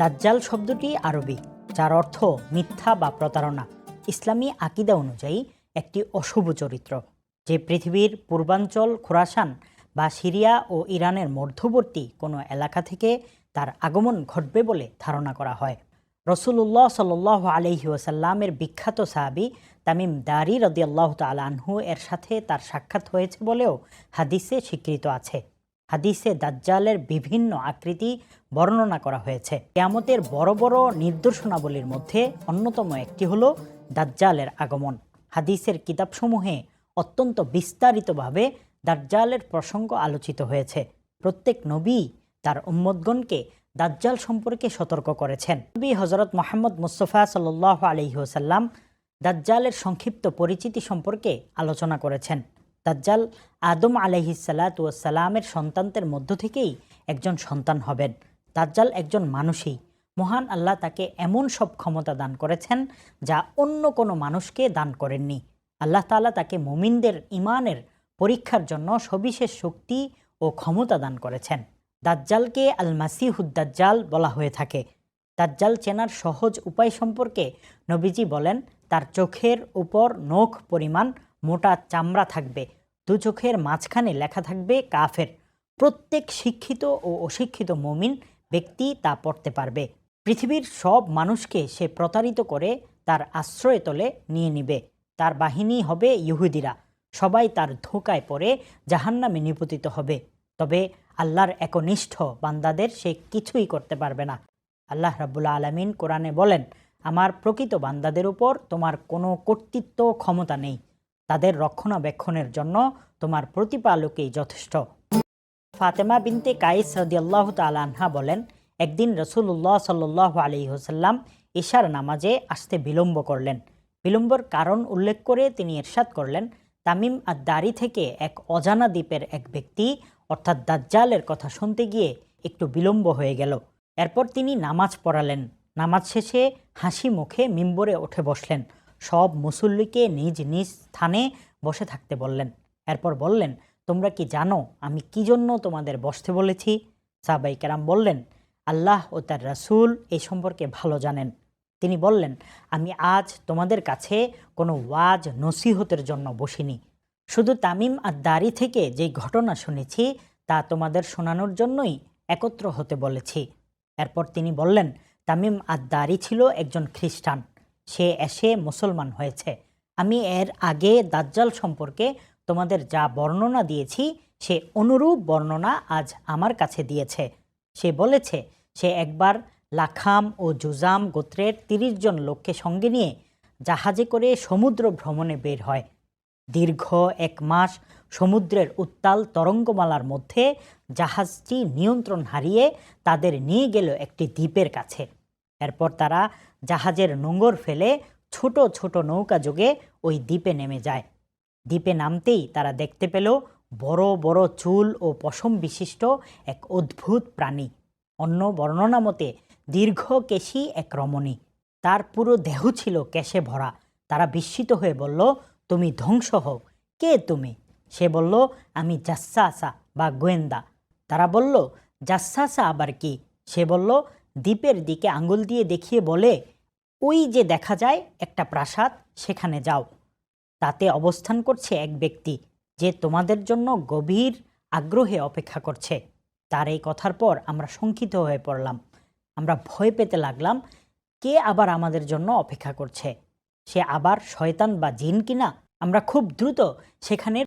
দাজ্জাল শব্দটি আরবি, যার অর্থ মিথ্যা বা প্রতারণা। ইসলামী আকিদা অনুযায়ী একটি অশুভ চরিত্র, যে পৃথিবীর পূর্বাঞ্চল খোরাসান বা সিরিয়া ও ইরানের মধ্যবর্তী কোনো এলাকা থেকে তার আগমন ঘটবে বলে ধারণা করা হয়। রসুল্লাহ সাল আলহি ওসাল্লামের বিখ্যাত সাহাবি তামিম দারি রদিয়াল্লাহ তালানহু এর সাথে তার সাক্ষাৎ হয়েছে বলেও হাদিসে স্বীকৃত আছে। হাদিসে দাজ্জালের বিভিন্ন আকৃতি বর্ণনা করা হয়েছে। কেয়ামতের বড় বড় নির্দেশনাবলীর মধ্যে অন্যতম একটি হলো দাজ্জালের আগমন। হাদিসের কিতাবসমূহে অত্যন্ত বিস্তারিতভাবে দাজ্জালের প্রসঙ্গ আলোচিত হয়েছে। প্রত্যেক নবী তার উম্মদগণকে দাজ্জাল সম্পর্কে সতর্ক করেছেন। নবী হজরত মোহাম্মদ মুস্তফা সাল আলহিহসাল্লাম দাজ্জালের সংক্ষিপ্ত পরিচিতি সম্পর্কে আলোচনা করেছেন। দাজ্জাল আদম আলহিসাল্লাতুয়াসাল্লামের সন্তানদের মধ্য থেকেই একজন সন্তান হবেন। দাজ্জাল একজন মানুষই। মহান আল্লাহ তাকে এমন সব ক্ষমতা দান করেছেন যা অন্য কোনো মানুষকে দান করেননি। আল্লাহ তাআলা তাকে মুমিনদের ইমানের পরীক্ষার জন্য সবিশেষ শক্তি ও ক্ষমতা দান করেছেন। দাজ্জালকে আল মাসিহুদ্দাজ্জাল বলা হয়ে থাকে। দাজ্জাল চেনার সহজ উপায় সম্পর্কে নবীজি বলেন, তার চোখের উপর নখ পরিমাণ মোটা চামড়া থাকবে। দু চোখের মাঝখানে লেখা থাকবে কাফের। প্রত্যেক শিক্ষিত ও অশিক্ষিত মমিন ব্যক্তি তা পড়তে পারবে। পৃথিবীর সব মানুষকে সে প্রতারিত করে তার আশ্রয়তলে নিয়ে নিবে। তার বাহিনী হবে ইহুদিরা। সবাই তার ধোকায় পড়ে জাহান্নামে নিপতিত হবে। তবে আল্লাহর একনিষ্ঠ বান্দাদের সে কিছুই করতে পারবে না। আল্লাহ রাবুল্লা আলমিন কোরআনে বলেন, আমার প্রকৃত বান্দাদের উপর তোমার কোনো কর্তৃত্ব ক্ষমতা নেই। তাদের রক্ষণাবেক্ষণের জন্য তোমার প্রতিপালকেই যথেষ্ট। ফাতেমা বিনতে কাইস রদিয়াল্লাহ তালাহা বলেন, একদিন রসুল্লাহ সাল্লাহ আলী হোসাল্লাম ঈশার নামাজে আসতে বিলম্ব করলেন। বিলম্বর কারণ উল্লেখ করে তিনি এরশাদ করলেন, তামিম আদারি থেকে এক অজানা দ্বীপের এক ব্যক্তি, অর্থাৎ দাজ্জালের কথা শুনতে গিয়ে একটু বিলম্ব হয়ে গেল। এরপর তিনি নামাজ পড়ালেন। নামাজ শেষে হাসি মুখে মিম্বরে উঠে বসলেন। সব মুসল্লিকে নিজ নিজ স্থানে বসে থাকতে বললেন। এরপর বললেন, তোমরা কি জানো আমি কি জন্য তোমাদের বসতে বলেছি? সাবাই কেরাম বললেন, আল্লাহ ও তার রাসুল এই সম্পর্কে ভালো জানেন। তিনি বললেন, আমি আজ তোমাদের কাছে কোনো ওয়াজ নসিহতের জন্য বসিনি। শুধু তামিম আর দাড়ি থেকে যে ঘটনা শুনেছি, তা তোমাদের শোনানোর জন্যই একত্র হতে বলেছি। এরপর তিনি বললেন, তামিম আর দাড়ি ছিল একজন খ্রিস্টান। সে এসে মুসলমান হয়েছে। আমি এর আগে দাজ্জাল সম্পর্কে তোমাদের যা বর্ণনা দিয়েছি, সে অনুরূপ বর্ণনা আজ আমার কাছে দিয়েছে। সে বলেছে, সে একবার লাখাম ও জুজাম গোত্রের তিরিশ জন লোককে সঙ্গে নিয়ে জাহাজে করে সমুদ্র ভ্রমণে বের হয়। দীর্ঘ এক মাস সমুদ্রের উত্তাল তরঙ্গমালার মধ্যে জাহাজটি নিয়ন্ত্রণ হারিয়ে তাদের নিয়ে গেল একটি দ্বীপের কাছে। এরপর তারা জাহাজের নোঙর ফেলে ছোট ছোট নৌকা যোগে ওই দ্বীপে নেমে যায়। দ্বীপে নামতেই তারা দেখতে পেল বড় বড় চুল ও পশম বিশিষ্ট এক অদ্ভুত প্রাণী। অন্য বর্ণনা মতে দীর্ঘ কেশি এক রমণী। তার পুরো দেহ ছিল কেশে ভরা। তারা বিস্মিত হয়ে বলল, তুমি ধ্বংস হও। কে তুমি? সে বলল, আমি জাসাসা বা গোয়েন্দা। তারা বলল, জাসাসা আবার কি? সে বলল দ্বীপের দিকে আঙ্গুল দিয়ে দেখিয়ে বলে, ওই যে দেখা যায় একটা প্রাসাদ, সেখানে যাও। তাতে অবস্থান করছে এক ব্যক্তি, যে তোমাদের জন্য গভীর আগ্রহে অপেক্ষা করছে। তার এই কথার পর আমরা শঙ্কিত হয়ে পড়লাম। আমরা ভয় পেতে লাগলাম, কে আবার আমাদের জন্য অপেক্ষা করছে? সে আবার শয়তান বা জিন কিনা? আমরা খুব দ্রুত সেখানে